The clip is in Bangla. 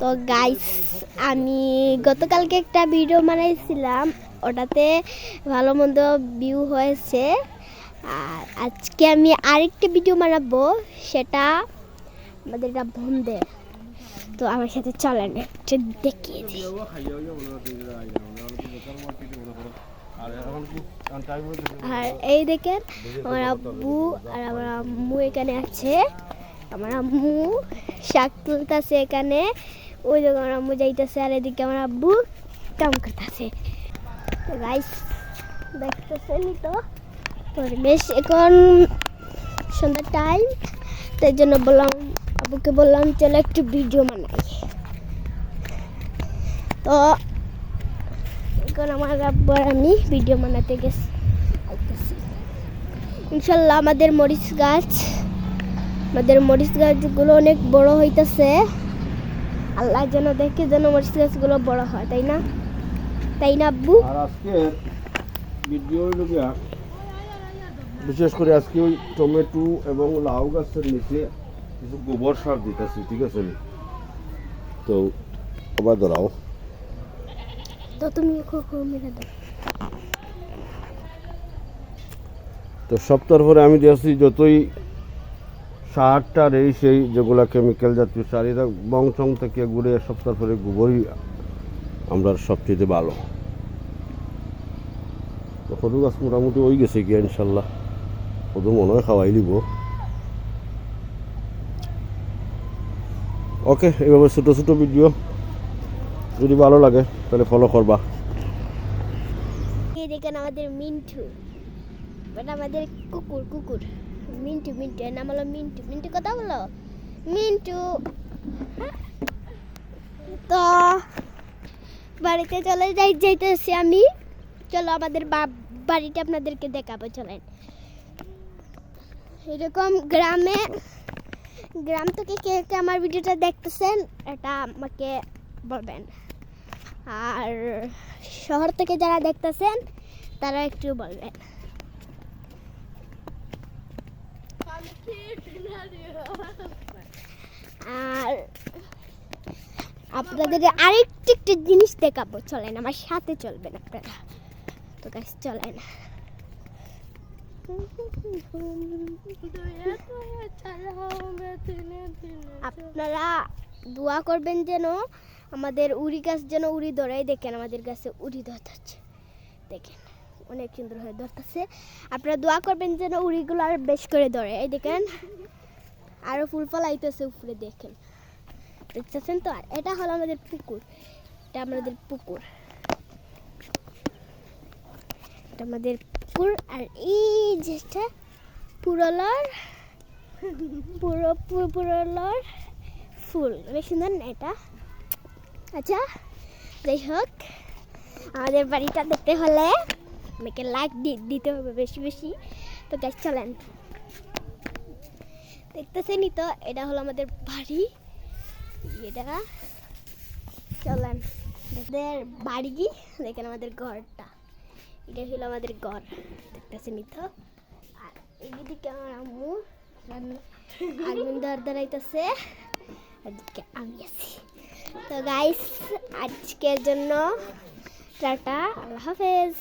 তো গাইস আমি গতকালকে একটা ভিডিও বানাইছিলাম। ওটাতে ভালো মন্দ ভিউ হয়েছে। আর আজকে আমি আরেকটা ভিডিও বানাবো, সেটা আমাদের একটা বন্ধের তো আমার সাথে চলেন, একটু দেখিয়ে দিই। আর এই দেখেন, আমার আব্বু আর আমার আম্মু এখানে আছে। আমার আম্মু, শাক তুলতেছে এখানে। ওই দিকে আমার আম্মু যাইতেছে, আর এদিকে আমার আব্বু কাম করতেছে। গাইস দেখতেছেনই তো, পরিবেশ এখন সন্ধ্যার টাইম তাই জন্য বললাম, আব্বুকে বললাম, চলো একটু ভিডিও বানাই। তো এখন আমার আব্বু আর আমি ভিডিও বানাতে গেছি ইনশাল্লাহ আমাদের মরিচ গাছ আমাদের মরিচ গাছগুলো অনেক বড় হইতেছে। আল্লাহ যেন দেখে যেন মরিচ গাছগুলো বড় হয় তাই না? তাই না আব্বু? আর আজকে ভিডিও বিশেষ করে আজকে ওই টমেটো এবং লাউ গাছের নিচে কিছু গোবর সার দিতেছি ঠিক আছে তো আবার দাঁড়াও তো তুমি মেরে দাও। তো সপ্তাহ পরে আমি দিয়েছি যতই সার টার এই সেই যেগুলা কেমিক্যাল জাতীয় সার, এরা বংশং থেকে ঘুরে সপ্তাহ পরে গোবরই আমরা সবচেয়ে ভালো। সরু গাছ মোটামুটি ওই গেছে গিয়া ইনশাল্লাহ। কদু মনে হয় খাওয়াই দিব ওকে এইভাবে ছোটো ছোটো ভিডিও যদি ভালো লাগে, তাহলে ফলো করবা। দেখেন আমাদের মিন্টু। এটা আমাদের কুকুর কুকুর। মিন্টু মিন্টু এর নাম হলো মিন্টু মিন্টু কথা বলো মিন্টু তো বাড়িতে চলে যাই যাইতেছি আমি চলো আমাদের বাড়িটা আপনাদেরকে দেখাবো চলেন এরকম গ্রামে গ্রাম থেকে কে কে আমার ভিডিওটা দেখতেছেন, এটা আমাকে বলবেন। আর শহর থেকে যারা দেখতেছেন, তারা একটু বলবেন। আর আপনাদের আরেকটি একটি জিনিস দেখাবো। চলেন, আমার সাথে চলবেন আপনারা। তো গাছ চলেন। আপনারা দোয়া করবেন যেন আমাদের উড়ি গাছ যেন উড়ি ধরাই দেখেন, আমাদের গাছে উড়ি ধরতেছে দেখেন। অনেক সুন্দর হয়ে ধরতেছে। আপনারা দোয়া করবেন যেন উড়িগুলো আর বেশ করে ধরে। এই দেখেন, আরও ফুল ফল আইতেছে উপরে দেখেন। দেখতেছেন তো? আর এটা হলো আমাদের পুকুর। এটা আমাদের পুকুর। এটা আমাদের পুকুর। আর এই যেটা পুরলার পুরো পুরলার ফুল। বেশ সুন্দর না এটা? আচ্ছা যাই হোক, আমাদের বাড়িটা দেখতে হলে আমাকে লাইক দিতে হবে বেশি বেশি। তো গ্যাস চলেন। দেখতেছেনই তো, এটা হলো আমাদের বাড়ি। এটা, চলেন। আমাদের বাড়ি, দেখেন আমাদের ঘরটা। এটা হলো আমাদের ঘর, দেখতেছেনই তো। আর এইদিকে আমার আম্মু আগুন দর দাঁড়াইতেছে এদিকে আমি আছি। তো গাইস আজকের জন্য টাটা, আল্লাহ হাফেজ।